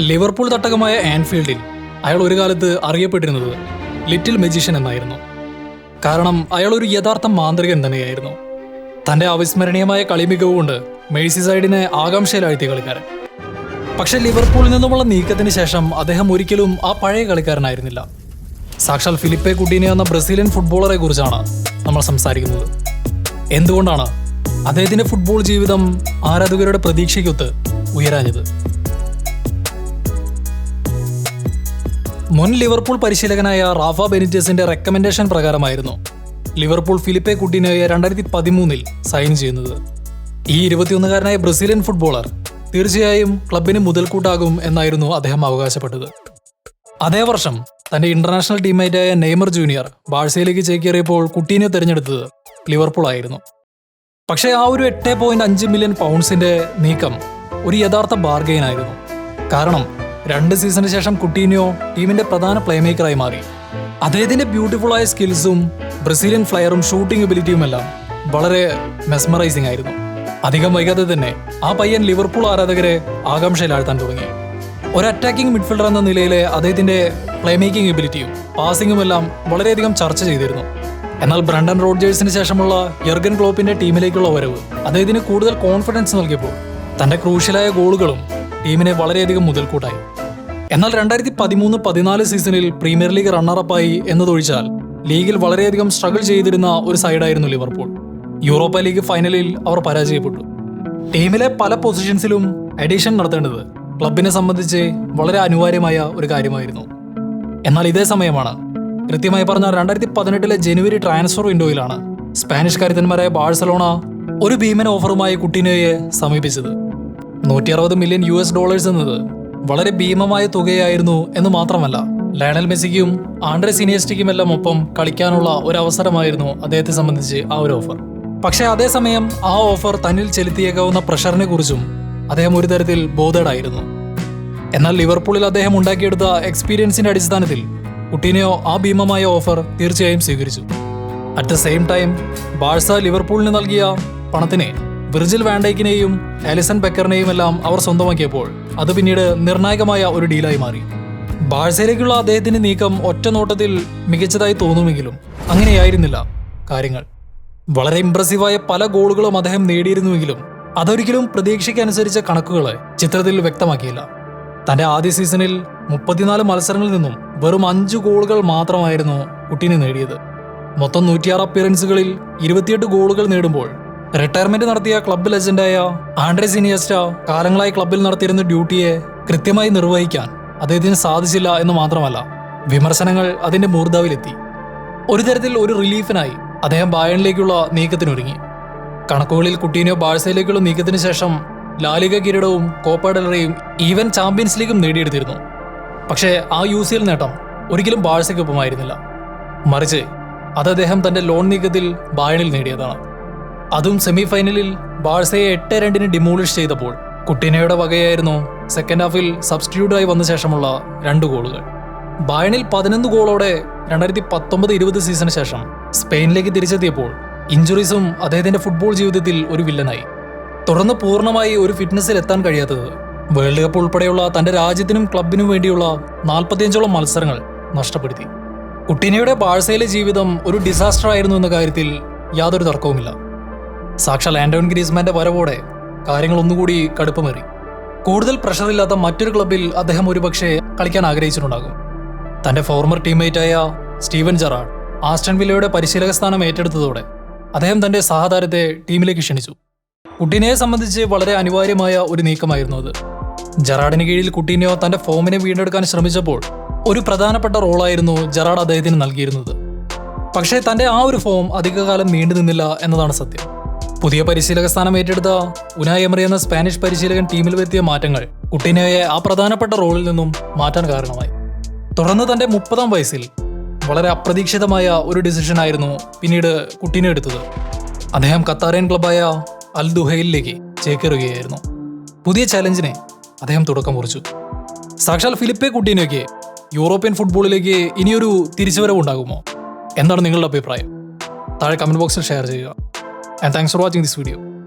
Liverpool തട്ടകമായ ആൻഫീൽഡിൽ അയാൾ ഒരു കാലത്ത് അറിയപ്പെട്ടിരുന്നത് ലിറ്റിൽ മെജീഷ്യൻ എന്നായിരുന്നു. കാരണം അയാൾ ഒരു യഥാർത്ഥ മാന്ത്രികൻ തന്നെയായിരുന്നു. തന്റെ അവിസ്മരണീയമായ കളി മെഴ്സിസൈഡിനെ മേഴ്സിസൈഡിനെ ആകാംക്ഷയിലാഴ്ത്തിയ കളിക്കാരൻ. പക്ഷേ ലിവർപൂളിൽ നിന്നുമുള്ള നീക്കത്തിന് ശേഷം അദ്ദേഹം ഒരിക്കലും ആ പഴയ കളിക്കാരനായിരുന്നില്ല. സാക്ഷാൽ ഫിലിപ്പെ കുട്ടീനെ എന്ന ബ്രസീലിയൻ ഫുട്ബോളറെ കുറിച്ചാണ് നമ്മൾ സംസാരിക്കുന്നത്. എന്തുകൊണ്ടാണ് അദ്ദേഹത്തിന്റെ ഫുട്ബോൾ ജീവിതം ആരാധകരുടെ പ്രതീക്ഷയ്ക്കൊത്ത് ഉയരാഞ്ഞത്? മുൻ ലിവർപൂൾ പരിശീലകനായ റാഫ ബെനിറ്റസിന്റെ റെക്കമെൻഡേഷൻ പ്രകാരമായിരുന്നു ലിവർപൂൾ ഫിലിപ്പെ കുട്ടിനോയെ രണ്ടായിരത്തി പതിമൂന്നിൽ സൈൻ ചെയ്യുന്നത്. ഈ ഇരുപത്തിയൊന്നുകാരനായ ബ്രസീലിയൻ ഫുട്ബോളർ തീർച്ചയായും ക്ലബിന് മുതൽക്കൂട്ടാകും എന്നായിരുന്നു അദ്ദേഹം അവകാശപ്പെട്ടത്. അതേ വർഷം തന്റെ ഇന്റർനാഷണൽ ടീമേറ്റായ നെയ്മർ ജൂനിയർ ബാഴ്സയിലേക്ക് ചേക്കേറിയപ്പോൾ കുട്ടീനെ തിരഞ്ഞെടുത്തത് ലിവർപൂൾ ആയിരുന്നു. പക്ഷേ ആ ഒരു എട്ട് പോയിന്റ് അഞ്ച് മില്യൺ പൗണ്ട്സിന്റെ നീക്കം ഒരു യഥാർത്ഥ ബാർഗെയിൻ ആയിരുന്നു. കാരണം രണ്ട് സീസണിന് ശേഷം കുട്ടീനിയോ ടീമിന്റെ പ്രധാന പ്ലേമേക്കറായി മാറി. അദ്ദേഹത്തിന്റെ ബ്യൂട്ടിഫുൾ ആയ സ്കിൽസും ബ്രസീലിയൻ ഫ്ലയറും ഷൂട്ടിംഗ് എബിലിറ്റിയും എല്ലാം വളരെ മെസ്മറൈസിംഗ് ആയിരുന്നു. അധികം വൈകാതെ തന്നെ ആ പയ്യൻ ലിവർപൂൾ ആരാധകരെ ആകാംക്ഷയിലാഴ്ത്താൻ തുടങ്ങി. ഒരു അറ്റാക്കിംഗ് മിഡ്ഫീൽഡർ എന്ന നിലയിലെ അദ്ദേഹത്തിന്റെ പ്ലേമേക്കിംഗ് എബിലിറ്റിയും പാസിംഗും എല്ലാം വളരെയധികം ചർച്ച ചെയ്തിരുന്നു. എന്നാൽ ബ്രണ്ടൻ റോഡ്ജേഴ്സിന് ശേഷമുള്ള യർഗൻ ക്ലോപ്പിന്റെ ടീമിലേക്കുള്ള വരവ് അദ്ദേഹത്തിന് കൂടുതൽ കോൺഫിഡൻസ് നൽകിയപ്പോൾ തന്റെ ക്രൂഷ്യലായ ഗോളുകളും ടീമിനെ വളരെയധികം മുതൽക്കൂട്ടായി. എന്നാൽ രണ്ടായിരത്തി പതിമൂന്ന് പതിനാല് സീസണിൽ പ്രീമിയർ ലീഗ് റണ്ണറപ്പായി എന്നതൊഴിച്ചാൽ ലീഗിൽ വളരെയധികം സ്ട്രഗിൾ ചെയ്തിരുന്ന ഒരു സൈഡായിരുന്നു ലിവർപൂൾ. യൂറോപ്പ ലീഗ് ഫൈനലിൽ അവർ പരാജയപ്പെട്ടു. ടീമിലെ പല പൊസിഷൻസിലും അഡീഷൻ നടത്തേണ്ടത് ക്ലബിനെ സംബന്ധിച്ച് വളരെ അനിവാര്യമായ ഒരു കാര്യമായിരുന്നു. എന്നാൽ ഇതേ സമയമാണ് കൃത്യമായി പറഞ്ഞ രണ്ടായിരത്തി പതിനെട്ടിലെ ജനുവരി ട്രാൻസ്ഫർ വിൻഡോയിലാണ് സ്പാനിഷ് കരുത്തന്മാരായ ബാഴ്സലോണ ഒരു ഭീമൻ ഓഫറുമായി കുട്ടിനോയെ സമീപിച്ചത്. നൂറ്റി അറുപത് മില്യൺ യു എസ് ഡോളേഴ്സ് എന്നത് വളരെ ഭീമമായ തുകയായിരുന്നു എന്ന് മാത്രമല്ല ലയണൽ മെസ്സിക്കും ആൻഡ്രെ സിനിയസ്റ്റിക്കും എല്ലാം ഒപ്പം കളിക്കാനുള്ള ഒരു അവസരമായിരുന്നു അദ്ദേഹത്തെ സംബന്ധിച്ച് ആ ഒരു ഓഫർ പക്ഷേ അതേസമയം ആ ഓഫർ തന്നിൽ ചെലുത്തിയേക്കാവുന്ന പ്രഷറിനെ കുറിച്ചും അദ്ദേഹം ഒരു തരത്തിൽ ബോധേഡായിരുന്നു. എന്നാൽ ലിവർപൂളിൽ അദ്ദേഹം ഉണ്ടാക്കിയെടുത്ത എക്സ്പീരിയൻസിന്റെ അടിസ്ഥാനത്തിൽ കുട്ടീനെയോ ആ ഭീമമായ ഓഫർ തീർച്ചയായും സ്വീകരിച്ചു. At the same time Barca ലിവർപൂളിന് നൽകിയ പണത്തിനെ വിർജിൽ വാൻഡൈക്കിനെയും ആലിസൺ ബെക്കറിനെയും എല്ലാം അവർ സ്വന്തമാക്കിയപ്പോൾ അത് പിന്നീട് നിർണായകമായ ഒരു ഡീലായി മാറി. ബാഴ്സയിലേക്കുള്ള അദ്ദേഹത്തിന്റെ നീക്കം ഒറ്റ നോട്ടത്തിൽ മികച്ചതായി തോന്നുമെങ്കിലും അങ്ങനെയായിരുന്നില്ല കാര്യങ്ങൾ. വളരെ ഇംപ്രസീവായ പല ഗോളുകളും അദ്ദേഹം നേടിയിരുന്നുവെങ്കിലും അതൊരിക്കലും പ്രതീക്ഷയ്ക്കനുസരിച്ച കണക്കുകളെ ചിത്രത്തിൽ വ്യക്തമാക്കിയില്ല. തന്റെ ആദ്യ സീസണിൽ മുപ്പത്തിനാല് മത്സരങ്ങളിൽ നിന്നും വെറും അഞ്ച് ഗോളുകൾ മാത്രമായിരുന്നു കുട്ടീനെ നേടിയത്. മൊത്തം നൂറ്റിയാറ് അപ്പിയറൻസുകളിൽ ഇരുപത്തിയെട്ട് ഗോളുകൾ നേടുമ്പോൾ റിട്ടയർമെന്റ് നടത്തിയ ക്ലബ്ബ് ലെജൻഡായ ആൻഡ്രേ സിനിയസ്റ്റ കാലങ്ങളായി ക്ലബ്ബിൽ നടത്തിയിരുന്ന ഡ്യൂട്ടിയെ കൃത്യമായി നിർവഹിക്കാൻ അദ്ദേഹത്തിന് സാധിച്ചില്ല എന്ന് മാത്രമല്ല വിമർശനങ്ങൾ അതിന്റെ മൂർധാവിലെത്തി. ഒരു തരത്തിൽ ഒരു റിലീഫിനായി അദ്ദേഹം ബായണിലേക്കുള്ള നീക്കത്തിനൊരുങ്ങി. കണക്കുകളിൽ കുട്ടീനോ ബാഴ്സയിലേക്കുള്ള നീക്കത്തിന് ശേഷം ലാലിക കിരീടവും കോപ്പ ഈവൻ ചാമ്പ്യൻസ് ലീഗും നേടിയെടുത്തിരുന്നു. പക്ഷേ ആ യു സി എൽ നേട്ടം ഒരിക്കലും ബാഴ്സയ്ക്കൊപ്പമായിരുന്നില്ല. മറിച്ച് അത് അദ്ദേഹം തന്റെ ലോൺ നീക്കത്തിൽ ബായണിൽ നേടിയതാണ്. അതും സെമി ഫൈനലിൽ ബാഴ്സയെ എട്ട് രണ്ടിന് ഡിമോളിഷ് ചെയ്തപ്പോൾ കുട്ടിനയുടെ വകയായിരുന്നു സെക്കൻഡ് ഹാഫിൽ സബ്സ്റ്റിറ്റ്യൂട്ടായി വന്ന ശേഷമുള്ള രണ്ട് ഗോളുകൾ. ബായണിൽ പതിനൊന്ന് ഗോളോടെ രണ്ടായിരത്തി പത്തൊമ്പത് ഇരുപത് സീസണിന് ശേഷം സ്പെയിനിലേക്ക് തിരിച്ചെത്തിയപ്പോൾ ഇഞ്ചുറീസും അദ്ദേഹത്തിന്റെ ഫുട്ബോൾ ജീവിതത്തിൽ ഒരു വില്ലനായി. തുടർന്ന് പൂർണമായി ഒരു ഫിറ്റ്നസ്സിൽ എത്താൻ കഴിയാത്തത് വേൾഡ് കപ്പ് ഉൾപ്പെടെയുള്ള തന്റെ രാജ്യത്തിനും ക്ലബിനും വേണ്ടിയുള്ള നാൽപ്പത്തിയഞ്ചോളം മത്സരങ്ങൾ നഷ്ടപ്പെടുത്തി. കുട്ടിനയുടെ ബാഴ്സയിലെ ജീവിതം ഒരു ഡിസാസ്റ്റർ ആയിരുന്നു എന്ന കാര്യത്തിൽ യാതൊരു തർക്കവുമില്ല. സാക്ഷാൽ ആൻഡോൺ ഗ്രീസ്മാന്റെ വരവോടെ കാര്യങ്ങൾ ഒന്നുകൂടി കടുപ്പമേറി. കൂടുതൽ പ്രഷറില്ലാത്ത മറ്റൊരു ക്ലബിൽ അദ്ദേഹം ഒരുപക്ഷെ കളിക്കാൻ ആഗ്രഹിച്ചിട്ടുണ്ടാകും. തന്റെ ഫോർമർ ടീംമേറ്റായ സ്റ്റീവൻ ജെറാഡ് ആസ്റ്റൺ വില്ലയുടെ പരിശീലക സ്ഥാനം ഏറ്റെടുത്തതോടെ അദ്ദേഹം തന്റെ സഹതാരത്തെ ടീമിലേക്ക് ക്ഷണിച്ചു. കുട്ടീനയെ സംബന്ധിച്ച് വളരെ അനിവാര്യമായ ഒരു നീക്കമായിരുന്നു അത്. ജെറാഡിന് കീഴിൽ കുട്ടീനെയോ തന്റെ ഫോമിനെ വീണ്ടെടുക്കാൻ ശ്രമിച്ചപ്പോൾ ഒരു പ്രധാനപ്പെട്ട റോളായിരുന്നു ജെറാഡ് അദ്ദേഹത്തിന് നൽകിയിരുന്നത്. പക്ഷേ തന്റെ ആ ഒരു ഫോം അധികകാലം നീണ്ടു നിന്നില്ല എന്നതാണ് സത്യം. പുതിയ പരിശീലക സ്ഥാനം ഏറ്റെടുത്ത ഉനായ് എമറി എന്ന സ്പാനിഷ് പരിശീലകൻ ടീമിൽ വരുത്തിയ മാറ്റങ്ങൾ കുട്ടിനെയെ ആ പ്രധാനപ്പെട്ട റോളിൽ നിന്നും മാറ്റാൻ കാരണമായി. തുടർന്ന് തന്റെ മുപ്പതാം വയസ്സിൽ വളരെ അപ്രതീക്ഷിതമായ ഒരു ഡിസിഷൻ ആയിരുന്നു പിന്നീട് കുട്ടിനെ എടുത്തത്. അദ്ദേഹം ഖത്താറിയൻ ക്ലബായ അൽ ദുഹയിലേക്ക് ചേക്കേറുകയായിരുന്നു. പുതിയ ചലഞ്ചിനെ അദ്ദേഹം തുടക്കം കുറിച്ചു. സാക്ഷാൽ ഫിലിപ്പെ കുട്ടീനൊക്കെ യൂറോപ്യൻ ഫുട്ബോളിലേക്ക് ഇനിയൊരു തിരിച്ചുവരവ് ഉണ്ടാകുമോ എന്താണ് നിങ്ങളുടെ അഭിപ്രായം? താഴെ കമന്റ് ബോക്സിൽ ഷെയർ ചെയ്യുക. and thanks for watching this video.